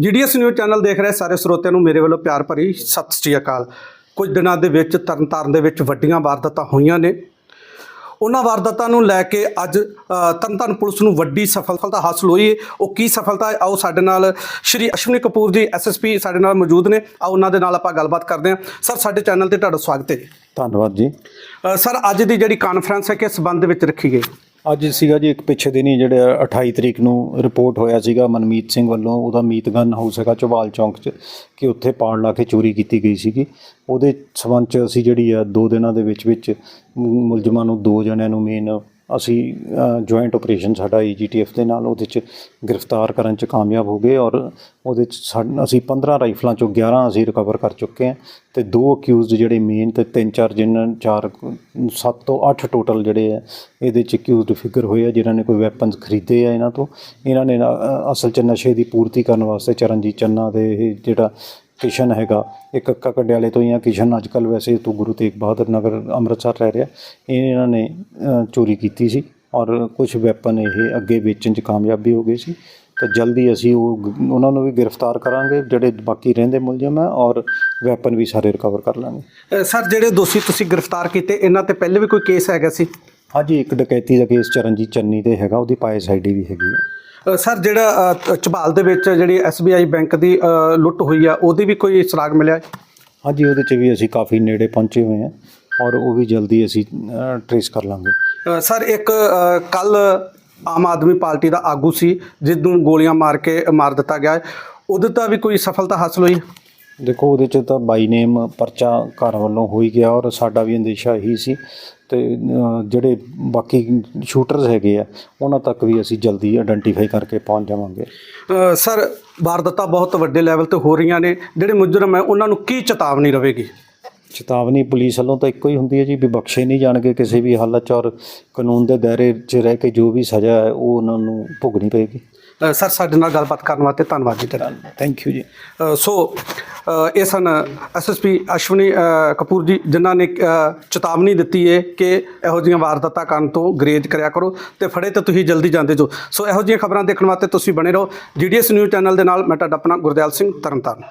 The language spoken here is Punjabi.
ਜੀਡੀਐਸ ਨਿਊਜ਼ ਚੈਨਲ ਦੇਖ ਰਹੇ ਸਾਰੇ ਸਰੋਤਿਆਂ ਨੂੰ ਮੇਰੇ ਵੱਲੋਂ ਪਿਆਰ ਭਰੀ ਸਤਿ ਸ੍ਰੀ ਅਕਾਲ। ਕੁਝ ਦਿਨਾਂ ਦੇ ਵਿੱਚ ਤਰਨਤਾਰਨ ਦੇ ਵਿੱਚ ਵੱਡੀਆਂ ਵਾਰਦਾਤਾਂ ਹੋਈਆਂ ਨੇ। ਉਹਨਾਂ ਵਾਰਦਾਤਾਂ ਨੂੰ ਲੈ ਕੇ ਅੱਜ ਤਰਨਤਾਰਨ ਪੁਲਿਸ ਨੂੰ ਵੱਡੀ ਸਫਲਤਾ ਹਾਸਲ ਹੋਈ ਹੈ। ਉਹ ਕੀ ਸਫਲਤਾ ਹੈ? ਆਓ ਸਾਡੇ ਨਾਲ ਸ਼੍ਰੀ ਅਸ਼ਵਨੀ ਕਪੂਰ ਜੀ ਐਸਐਸਪੀ ਸਾਡੇ ਨਾਲ ਮੌਜੂਦ ਨੇ। ਆਓ ਉਹਨਾਂ ਦੇ ਨਾਲ ਆਪਾਂ ਗੱਲਬਾਤ ਕਰਦੇ ਹਾਂ। ਸਰ ਸਾਡੇ ਚੈਨਲ ਤੇ ਤੁਹਾਡਾ ਸਵਾਗਤ ਹੈ ਧੰਨਵਾਦ ਜੀ। ਸਰ ਅੱਜ ਦੀ ਜਿਹੜੀ ਕਾਨਫਰੰਸ ਹੈ ਕਿਸ ਸੰਬੰਧ ਵਿੱਚ ਰੱਖੀ ਗਈ? ਅੱਜ ਸੀਗਾ ਜੀ ਇੱਕ ਪਿੱਛੇ ਦਿਨੀ ਜਿਹੜੇ 28 ਤਰੀਕ ਨੂੰ ਰਿਪੋਰਟ ਹੋਇਆ ਸੀਗਾ ਮਨਮੀਤ ਸਿੰਘ ਵੱਲੋਂ, ਉਹਦਾ ਮੀਤ ਗਨ ਹਾਊਸ ਹੈਗਾ ਚਵਾਲ ਚੌਂਕ 'ਚ, ਕਿ ਉੱਥੇ ਪਾੜ ਲਾ ਕੇ ਚੋਰੀ ਕੀਤੀ ਗਈ ਸੀਗੀ। ਉਹਦੇ ਸਬੰਧ 'ਚ ਅਸੀਂ ਜਿਹੜੀ ਆ ਦੋ ਦਿਨਾਂ ਦੇ ਵਿੱਚ ਵਿੱਚ ਮੁਲਜ਼ਮਾਂ ਨੂੰ ਦੋ ਜਣਿਆਂ ਨੂੰ ਮੇਨ ਅਸੀਂ ਜੁਆਇੰਟ ਆਪਰੇਸ਼ਨ ਸਾਡਾ ਈਜੀਟੀਐਫ ਦੇ ਨਾਲ, ਉਹਦੇ 'ਚ ਗ੍ਰਿਫਤਾਰ ਕਰਨ 'ਚ ਕਾਮਯਾਬ ਹੋ ਗਏ ਔਰ ਉਹਦੇ 'ਚ ਸਾਡ- ਅਸੀਂ 15 ਰਾਈਫਲਾਂ 'ਚੋਂ 11 ਅਸੀਂ ਰਿਕਵਰ ਕਰ ਚੁੱਕੇ ਹਾਂ ਤੇ ਦੋ ਅਕਿਊਜ਼ਡ ਜਿਹੜੇ ਮੇਨ ਤੇ ਤਿੰਨ ਚਾਰ ਜਿਨ੍ਹਾਂ, ਚਾਰ 7 ਤੋਂ 8 ਟੋਟਲ ਜਿਹੜੇ ਆ, ਇਹਦੇ 'ਚ ਅਕਿਊਜ਼ਡ ਫਿਗਰ ਹੋਏ ਆ, ਜਿਨ੍ਹਾਂ ਨੇ ਕੋਈ ਵੈਪਨਸ ਖਰੀਦੇ ਆ ਇਹਨਾਂ ਤੋਂ। ਇਹਨਾਂ ਨੇ ਅਸਲ 'ਚ ਨਸ਼ੇ ਦੀ ਪੂਰਤੀ ਕਰਨ ਵਾਸਤੇ ਚਰਨਜੀਤ ਚੰਨਾ ਦੇ ਇਹ ਜਿਹੜਾ ਕਿਸ਼ਨ ਹੈਗਾ। ਇਹ ਕੱਕਾ ਕੰਡਿਆਲੇ ਤੋਂ ਹੀ ਆ। ਕਿਸ਼ਨ ਅੱਜ ਕੱਲ੍ਹ ਵੈਸੇ ਤੋਂ ਗੁਰੂ ਤੇਗ ਬਹਾਦਰ ਨਗਰ ਅੰਮ੍ਰਿਤਸਰ ਰਹਿ ਰਿਹਾ। ਇਹ ਇਹਨਾਂ ਨੇ ਚੋਰੀ ਕੀਤੀ ਸੀ ਔਰ ਕੁਝ ਵੈਪਨ ਇਹ ਅੱਗੇ ਵੇਚਣ 'ਚ ਕਾਮਯਾਬੀ ਹੋ ਗਏ ਸੀ। ਤਾਂ ਜਲਦੀ ਅਸੀਂ ਉਹ ਉਹਨਾਂ ਨੂੰ ਵੀ ਗ੍ਰਿਫਤਾਰ ਕਰਾਂਗੇ ਜਿਹੜੇ ਬਾਕੀ ਰਹਿੰਦੇ ਮੁਲਜ਼ਮ ਹੈ ਔਰ ਵੈਪਨ ਵੀ ਸਾਰੇ ਰਿਕਵਰ ਕਰ ਲਾਂਗੇ। ਸਰ ਜਿਹੜੇ ਦੋਸ਼ੀ ਤੁਸੀਂ ਗ੍ਰਿਫਤਾਰ ਕੀਤੇ ਇਹਨਾਂ ਤੇ ਪਹਿਲੇ ਵੀ ਕੋਈ ਕੇਸ ਹੈਗਾ ਸੀ? ਹਾਂਜੀ ਇੱਕ ਡਕੈਤੀ ਦਾ ਕੇਸ ਚਰਨਜੀਤ ਚੰਨੀ ਤੇ ਹੈਗਾ। ਉਹਦੀ ਪਾਇਸ ਆਈਡੀ ਵੀ ਹੈਗੀ ਹੈ ਸਰ ਜਿਹੜਾ ਅ, ਝਬਾਲ ਦੇ ਵਿੱਚ ਜਿਹੜੀ SBI ਬੈਂਕ ਦੀ ਲੁੱਟ ਹੋਈ ਆ ਉਹਦੀ ਵੀ ਕੋਈ ਸੁਰਾਗ ਮਿਲਿਆ ਹੈ? ਹਾਂਜੀ ਉਹਦੇ 'ਚ ਵੀ ਅਸੀਂ ਕਾਫੀ ਨੇੜੇ ਪਹੁੰਚੇ ਹੋਏ ਹਾਂ ਔਰ ਉਹ ਵੀ ਜਲਦੀ ਅਸੀਂ ਟਰੇਸ ਕਰ ਲਾਂਗੇ ਅ, ਸਰ ਇੱਕ ਕੱਲ ਆਮ ਆਦਮੀ ਪਾਰਟੀ ਦਾ ਆਗੂ ਸੀ ਜਿਸ ਨੂੰ ਗੋਲੀਆਂ ਮਾਰ ਕੇ ਮਾਰ ਦਿੱਤਾ ਗਿਆ ਹੈ ਉਹਦੇ ਤਾਂ ਵੀ ਕੋਈ ਸਫਲਤਾ ਹਾਸਲ ਹੋਈ ਦੇਖੋ ਉਹਦੇ 'ਚ ਤਾਂ ਬਾਈ ਨੇਮ ਪਰਚਾ ਘਰ ਵੱਲੋਂ ਹੋਈ ਗਿਆ ਔਰ ਸਾਡਾ ਵੀ ਅੰਦੇਸ਼ਾ ਇਹੀ ਸੀ ਤੇ ਜਿਹੜੇ ਬਾਕੀ ਸ਼ੂਟਰਸ ਹੈਗੇ ਆ ਉਹਨਾਂ ਤੱਕ ਵੀ ਅਸੀਂ ਜਲਦੀ ਆਇਡੈਂਟੀਫਾਈ ਕਰਕੇ ਪਹੁੰਚ ਜਾਵਾਂਗੇ। ਸਰ ਵਾਰਦਾਤਾਂ ਬਹੁਤ ਵੱਡੇ ਲੈਵਲ ਤੇ ਹੋ ਰਹੀਆਂ ਨੇ। ਜਿਹੜੇ ਮੁਜਰਮ ਹੈ ਉਹਨਾਂ ਨੂੰ ਕੀ ਚੇਤਾਵਨੀ ਰਹੇਗੀ? ਚੇਤਾਵਨੀ ਪੁਲਿਸ ਵੱਲੋਂ ਤਾਂ ਇੱਕੋ ਹੀ ਹੁੰਦੀ ਹੈ ਜੀ ਵੀ ਬਖਸ਼ੇ ਨਹੀਂ ਜਾਣਗੇ ਕਿਸੇ ਵੀ ਹਾਲਤ 'ਚ ਔਰ ਕਾਨੂੰਨ ਦੇ ਦਾਇਰੇ 'ਚ ਰਹਿ ਕੇ ਜੋ ਵੀ ਸਜ਼ਾ ਹੈ ਉਹ ਉਹਨਾਂ ਨੂੰ ਭੁਗਤਣੀ ਪਏਗੀ। ਅ, ਸਰ ਸਾਡੇ ਨਾਲ ਗੱਲਬਾਤ ਕਰਨ ਵਾਸਤੇ ਧੰਨਵਾਦ ਜੀ ਤੁਹਾਡਾ ਥੈਂਕ ਯੂ ਜੀ। ਸੋ ਇਹ ਸਨ ਐਸਐਸਪੀ ਅਸ਼ਵਨੀ ਕਪੂਰ ਜੀ, ਜਿਨ੍ਹਾਂ ਨੇ ਚੇਤਾਵਨੀ ਦਿੱਤੀ ਹੈ ਕਿ ਇਹੋ ਜਿਹੀਆਂ ਵਾਰਦਾਤਾਂ ਕਰਨ ਤੋਂ ਗਰੇਜ ਕਰਿਆ ਕਰੋ ਤੇ ਫੜੇ ਤੇ ਤੁਸੀਂ ਜਲਦੀ ਜਾਂਦੇ ਜੋ। ਸੋ ਇਹੋ ਜਿਹੀਆਂ ਖਬਰਾਂ ਦੇਖਣ ਵਾਸਤੇ ਤੁਸੀਂ ਬਣੇ ਰਹੋ ਜੀਡੀਐਸ ਨਿਊਜ਼ ਚੈਨਲ ਦੇ ਨਾਲ। ਮੈਂ ਤੁਹਾਡਾ ਆਪਣਾ ਗੁਰਦਿਆਲ ਸਿੰਘ ਤਰਨਤਾਰਨ।